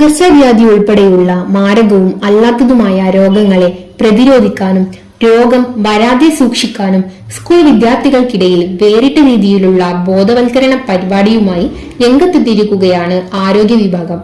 പകർച്ചവ്യാധി ഉൾപ്പെടെയുള്ള മാരകവും അല്ലാത്തതുമായ രോഗങ്ങളെ പ്രതിരോധിക്കാനും രോഗം വരാതെ സൂക്ഷിക്കാനും സ്കൂൾ വിദ്യാർത്ഥികൾക്കിടയിൽ വേറിട്ട രീതിയിലുള്ള ബോധവൽക്കരണ പരിപാടിയുമായി രംഗത്തെത്തിയിരിക്കുകയാണ് ആരോഗ്യ വിഭാഗം.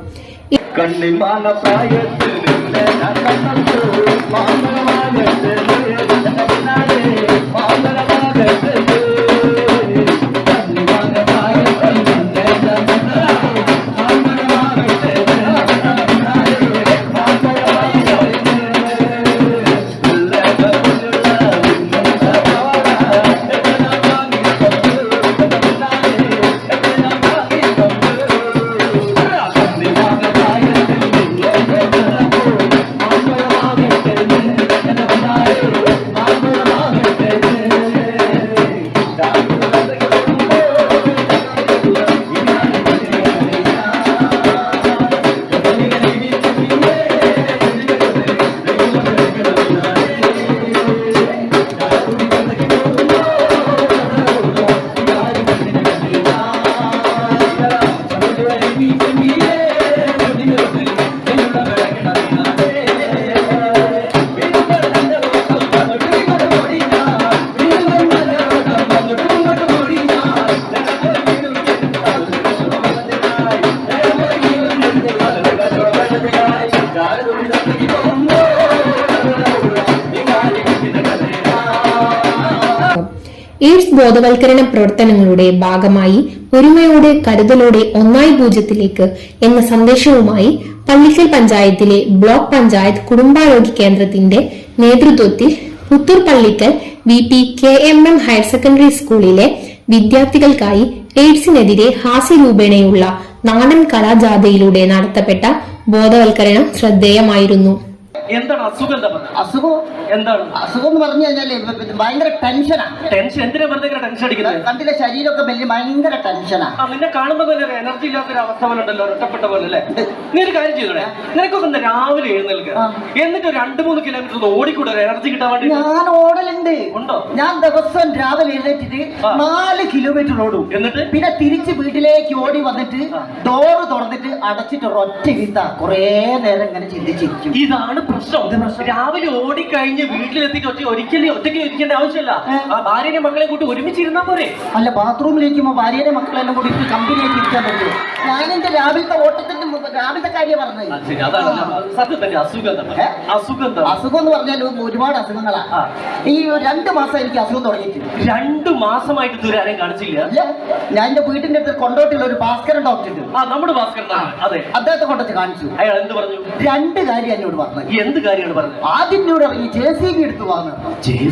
എയ്ഡ്സ് ബോധവൽക്കരണ പ്രവർത്തനങ്ങളുടെ ഭാഗമായി ഒരുമയോടെ കരുതലോടെ ഒന്നായി പൂജ്യത്തിലേക്ക് എന്ന സന്ദേശവുമായി പള്ളിക്കൽ പഞ്ചായത്തിലെ ബ്ലോക്ക് പഞ്ചായത്ത് കുടുംബാരോഗ്യ കേന്ദ്രത്തിന്റെ നേതൃത്വത്തിൽ Puthur Pallikkal V P K M M higher secondary സ്കൂളിലെ വിദ്യാർത്ഥികൾക്കായി എയ്ഡ്സിനെതിരെ ഹാസ്യരൂപേണയുള്ള നാടൻ കലാജാഥയിലൂടെ നടത്തപ്പെട്ട ബോധവൽക്കരണം ശ്രദ്ധേയമായിരുന്നു. എന്താണ് അസുഖം എന്താ പറഞ്ഞത്? അസുഖം എന്താണ്? അസുഖം എന്ന് പറഞ്ഞു കഴിഞ്ഞാൽ ഭയങ്കര ടെൻഷനാ ടെൻഷൻ എന്തിനാ വെറുതെ ഇങ്ങനെ ടെൻഷൻ അടിക്കുന്നത്? കണ്ടില്ല? ശരീരമൊക്കെ വലിയ ഭയങ്കര ടെൻഷനാ ആ. നിന്നെ കാണുമ്പോൾ തന്നെ ഒരു എനർജി ഇല്ലാത്തൊരു അവസ്ഥ പോലെ ഉണ്ടല്ലോ ഒറ്റപ്പെട്ട പോലെ അല്ലേ? നീ ഒരു കാര്യം ചെയ്തോടെ? നിനക്കൊക്കെ ഒന്ന് രാവിലെ എഴുന്നേൽക്കുക എന്നിട്ട് ഒരു രണ്ട് മൂന്ന് കിലോമീറ്റർ ഓടിക്കൂടെ എനർജി കിട്ടാൻ വേണ്ടി ഞാൻ ഓടലുണ്ട് ഉണ്ടോ? ഞാൻ ദിവസം രാവിലെ എഴുന്നേറ്റിട്ട്. നാല് കിലോമീറ്റർ ഓടും. എന്നിട്ട്? പിന്നെ തിരിച്ച് വീട്ടിലേക്ക് ഓടി വന്നിട്ട് ഡോറ് തുറന്നിട്ട് അടച്ചിട്ട് ഒറ്റ വീത്ത. കുറേ നേരം ഇങ്ങനെ ചിന്തിച്ചിരിക്കും. ഇതാണ് പ്രശ്നം. രാവിലെ ഓടിക്കഴിഞ്ഞ് വീട്ടിലെത്തിയിട്ട് ഒറ്റ ഒരിക്കലും ഒറ്റയ്ക്ക് ഇരിക്കേണ്ട ആവശ്യമില്ല. ഭാര്യനെ മക്കളെ കൂട്ടി ഒരുമിച്ചിരുന്നാ പോരെ? അല്ല ബാത്റൂമിലേക്കുമ്പോ ഭാര്യയുടെ മക്കളെല്ലാം കൂടി കമ്പനിയിലേക്ക് കമ്പനിയായിട്ട് ഇരിക്കാൻ പറ്റും ഞാൻ എന്റെ രാവിലത്തെ ഓട്ടത്തിന്റെ രാവിലത്തെ കാര്യം പറഞ്ഞത്. അസുഖം എന്ന് പറഞ്ഞാൽ ഒരുപാട് അസുഖങ്ങളാ. ആ. ഈ രണ്ട് മാസം എനിക്ക് അസുഖം തുടങ്ങിയിട്ടുണ്ട്. രണ്ട് മാസമായിട്ട് ഇതുവരെ ആരെയും കാണിച്ചില്ല. ഞാൻ എന്റെ വീട്ടിന്റെ അടുത്ത് കൊണ്ടോട്ടുള്ള ഒരു ഭാസ്കരൻ ഡോക്ടർ ഉണ്ട്. ആ നമ്മുടെ ഭാസ്കരൻ അതെ. അദ്ദേഹത്തെ കൊണ്ടുവച്ച് കാണിച്ചു. അയാൾ എന്ത് പറഞ്ഞു? രണ്ട് കാര്യം എന്നോട് പറഞ്ഞു. എന്ത് കാര്യമാണ് പറഞ്ഞത്? ആദ്യം എന്നോട് ഇറങ്ങി ജെ സി ബി എടുത്തു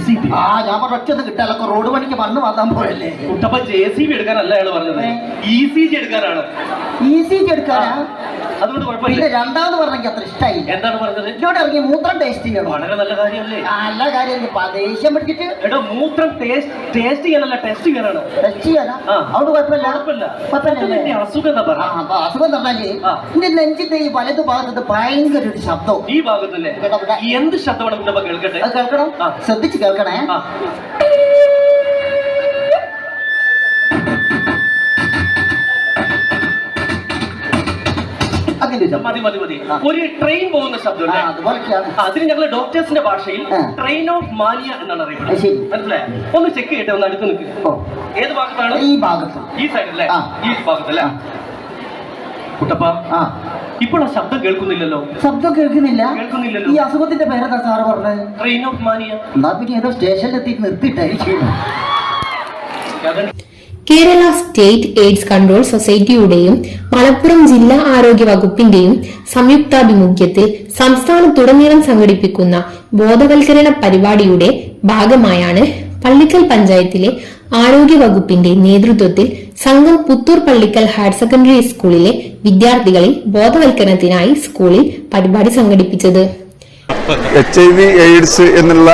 സി ബി? ആ ഞാൻ പറഞ്ഞ ഒറ്റ കിട്ടാലൊക്കെ റോഡ് പണിക്ക് മണ്ണ് വാങ്ങാൻ പോയല്ലേ? കുട്ടപ്പ ജെ സി ബി എടുക്കാനല്ല അയാൾ പറഞ്ഞത്. ഇ സി ജി എടുക്കാനാണ്. ഇ സി ജി എടുക്കാനാ? അതുകൊണ്ട് പിന്നെ രണ്ടാമത് പറഞ്ഞെങ്കിൽ അത്ര ഇഷ്ടമായി എന്താണ് പറഞ്ഞത്? ഇങ്ങോട്ട് ഇറങ്ങി മൂത്രം ടേസ്റ്റ് ചെയ്യണം. വളരെ നല്ല കാര്യമല്ലേ? നല്ല കാര്യം ദേഷ്യം പിടിച്ചിട്ട് എടോ മൂത്രം ടേസ്റ്റ് ചെയ്യാനല്ല ടെസ്റ്റ് ചെയ്യാനാണ്? ടെസ്റ്റ് ചെയ്യാനാ? ആ. അതുകൊണ്ട് കുഴപ്പമില്ല. കുഴപ്പമില്ല. അസുഖം എന്താ ആ, അപ്പൊ അസുഖം പറഞ്ഞാൽ ആ. എന്റെ നെഞ്ചിന്റെ ഈ വലത് ഭാഗത്ത് ഭയങ്കര ഒരു ശബ്ദം. ഈ ഭാഗത്തല്ലേ? കേട്ടോ. എന്ത് ശബ്ദമാണ് കേൾക്കട്ടെ? അത് കേൾക്കണം? ആ. ശ്രദ്ധിച്ച് കേൾക്കണേ. ആ. ഒരു ശബ്ദം മതി മതി മതി. ഒരു ട്രെയിൻ പോകുന്ന ശബ്ദം അതിന് ഞങ്ങൾ ഡോക്ടേഴ്സിന്റെ ഭാഷയിൽ ട്രെയിൻ ഓഫ് മാനിയ എന്നാണ് അറിയപ്പെടുന്നത്. മനസ്സിലായോ? ഒന്ന് ചെക്ക് ചെയ്യട്ടെ ഒന്ന് അടുത്ത് നിൽക്ക് ഏത് ഭാഗത്താണ്? ഈ ഭാഗത്ത്. ഈ സൈഡല്ലേ. ഈ ഭാഗത്തല്ലേ? കുട്ടപ്പ ഇപ്പോൾ ആ ശബ്ദം കേൾക്കുന്നില്ലല്ലോ. ശബ്ദം കേൾക്കുന്നില്ല. കേൾക്കുന്നില്ലല്ലോ. ഈ അസുഖത്തിന്റെ പേരെന്താ സാറ് പറഞ്ഞത് ട്രെയിൻ ഓഫ് മാനിയ എന്നാ പിന്നെ ഏതോ സ്റ്റേഷനിൽ എത്തിയിട്ട് നിർത്തിയിട്ടായിരിക്കും കേരള സ്റ്റേറ്റ് എയ്ഡ്സ് കൺട്രോൾ സൊസൈറ്റിയുടെയും മലപ്പുറം ജില്ലാ ആരോഗ്യ വകുപ്പിന്റെയും സംയുക്താഭിമുഖ്യത്തിൽ സംസ്ഥാനത്തുടനീളം സംഘടിപ്പിക്കുന്ന ബോധവൽക്കരണ പരിപാടിയുടെ ഭാഗമായാണ് പള്ളിക്കൽ പഞ്ചായത്തിലെ ആരോഗ്യ വകുപ്പിന്റെ നേതൃത്വത്തിൽ സംഘം പുത്തൂർ പള്ളിക്കൽ ഹയർ സെക്കൻഡറി സ്കൂളിലെ വിദ്യാർത്ഥികളിൽ ബോധവൽക്കരണത്തിനായി സ്കൂളിൽ പരിപാടി സംഘടിപ്പിച്ചത്. എച്ച് ഐ വി എയ്ഡ്സ് എന്നുള്ള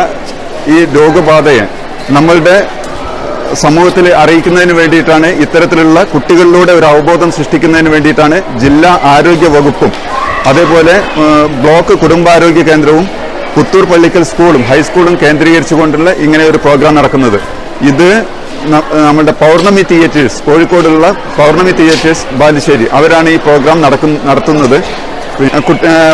ഈ രോഗബാധയെ നമ്മളുടെ സമൂഹത്തിൽ അറിയിക്കുന്നതിന് വേണ്ടിയിട്ടാണ് ഇത്തരത്തിലുള്ള കുട്ടികളിലൂടെ ഒരു അവബോധം സൃഷ്ടിക്കുന്നതിന് വേണ്ടിയിട്ടാണ് ജില്ലാ ആരോഗ്യ വകുപ്പും അതേപോലെ ബ്ലോക്ക് കുടുംബാരോഗ്യ കേന്ദ്രവും പുത്തൂർ പള്ളിക്കൽ സ്കൂളും ഹൈസ്കൂളും കേന്ദ്രീകരിച്ചുകൊണ്ടുള്ള ഇങ്ങനെ ഒരു പ്രോഗ്രാം നടക്കുന്നത്. ഇത് നമ്മുടെ പൗർണമി തിയേറ്റേഴ്സ് കോഴിക്കോടുള്ള പൗർണമി തിയേറ്റേഴ്സ് ബാലുശ്ശേരി അവരാണ് ഈ പ്രോഗ്രാം നടക്കുന്ന നടത്തുന്നത്.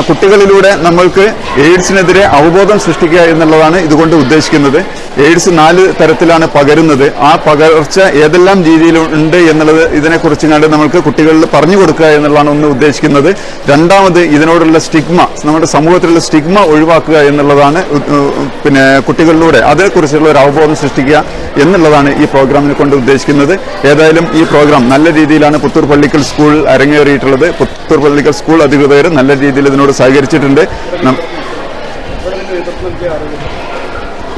കുട്ടികളിലൂടെ നമ്മൾക്ക് എയ്ഡ്സിനെതിരെ അവബോധം സൃഷ്ടിക്കുക എന്നുള്ളതാണ് ഇതുകൊണ്ട് ഉദ്ദേശിക്കുന്നത്. എയ്ഡ്സ് നാല് തരത്തിലാണ് പകരുന്നത്. ആ പകർച്ച ഏതെല്ലാം രീതിയിൽ ഉണ്ട് എന്നുള്ളത് ഇതിനെക്കുറിച്ച് കണ്ട് നമ്മൾക്ക് കുട്ടികളിൽ പറഞ്ഞു കൊടുക്കുക എന്നുള്ളതാണ് ഒന്ന് ഉദ്ദേശിക്കുന്നത്. രണ്ടാമത് ഇതിനോടുള്ള സ്റ്റിഗ്മ നമ്മുടെ സമൂഹത്തിലുള്ള സ്റ്റിഗ്മ ഒഴിവാക്കുക എന്നുള്ളതാണ് പിന്നെ കുട്ടികളിലൂടെ അതിനെക്കുറിച്ചുള്ള ഒരു അവബോധം സൃഷ്ടിക്കുക എന്നുള്ളതാണ് ഈ പ്രോഗ്രാമിനെ കൊണ്ട് ഉദ്ദേശിക്കുന്നത്. ഏതായാലും ഈ പ്രോഗ്രാം നല്ല രീതിയിലാണ് പുത്തൂർ പള്ളിക്കൽ സ്കൂൾ അരങ്ങേറിയിട്ടുള്ളത്. പുത്തൂർ പള്ളിക്കൽ സ്കൂൾ അധികൃതർ നല്ല രീതിയിൽ ഇതിനോട് സഹകരിച്ചിട്ടുണ്ട്.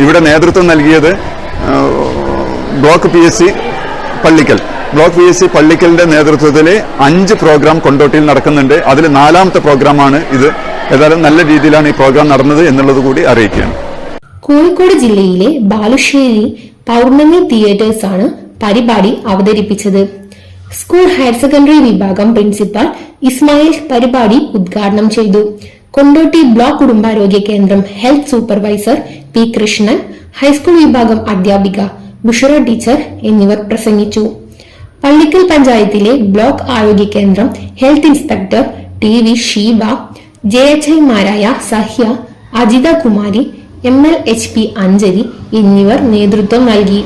ഇവിടെ നേതൃത്വം നൽകിയത് block P S C Pallikkal. Block P S C പള്ളിക്കലിന്റെ നേതൃത്വത്തിൽ അഞ്ച് പ്രോഗ്രാം കൊണ്ടോട്ടിയിൽ നടക്കുന്നുണ്ട്. അതിൽ നാലാമത്തെ പ്രോഗ്രാമാണ് ഇത്. ഏതായാലും നല്ല രീതിയിലാണ് ഈ പ്രോഗ്രാം നടന്നത് എന്നുള്ളത് കൂടി അറിയിക്കുകയാണ്. കോഴിക്കോട് ജില്ലയിലെ ബാലുശ്ശേരി പൗർണമി തിയേറ്റേഴ്സ് ആണ് പരിപാടി അവതരിപ്പിച്ചത്. സ്കൂൾ ഹയർ സെക്കൻഡറി വിഭാഗം പ്രിൻസിപ്പൽ ഇസ്മായിൽ പരിപാടി ഉദ്ഘാടനം ചെയ്തു. കൊണ്ടോട്ടി ബ്ലോക്ക് കുടുംബാരോഗ്യ കേന്ദ്രം health supervisor P Krishnan high school വിഭാഗം അധ്യാപിക ബുഷറ ടീച്ചർ എന്നിവർ പ്രസംഗിച്ചു. പള്ളിക്കൽ പഞ്ചായത്തിലെ ബ്ലോക്ക് ആരോഗ്യ കേന്ദ്രം health inspector T V Sheeba J H ഐമാരായ Sahya Ajitha Kumari M L H P Anjali എന്നിവർ നേതൃത്വം നൽകി.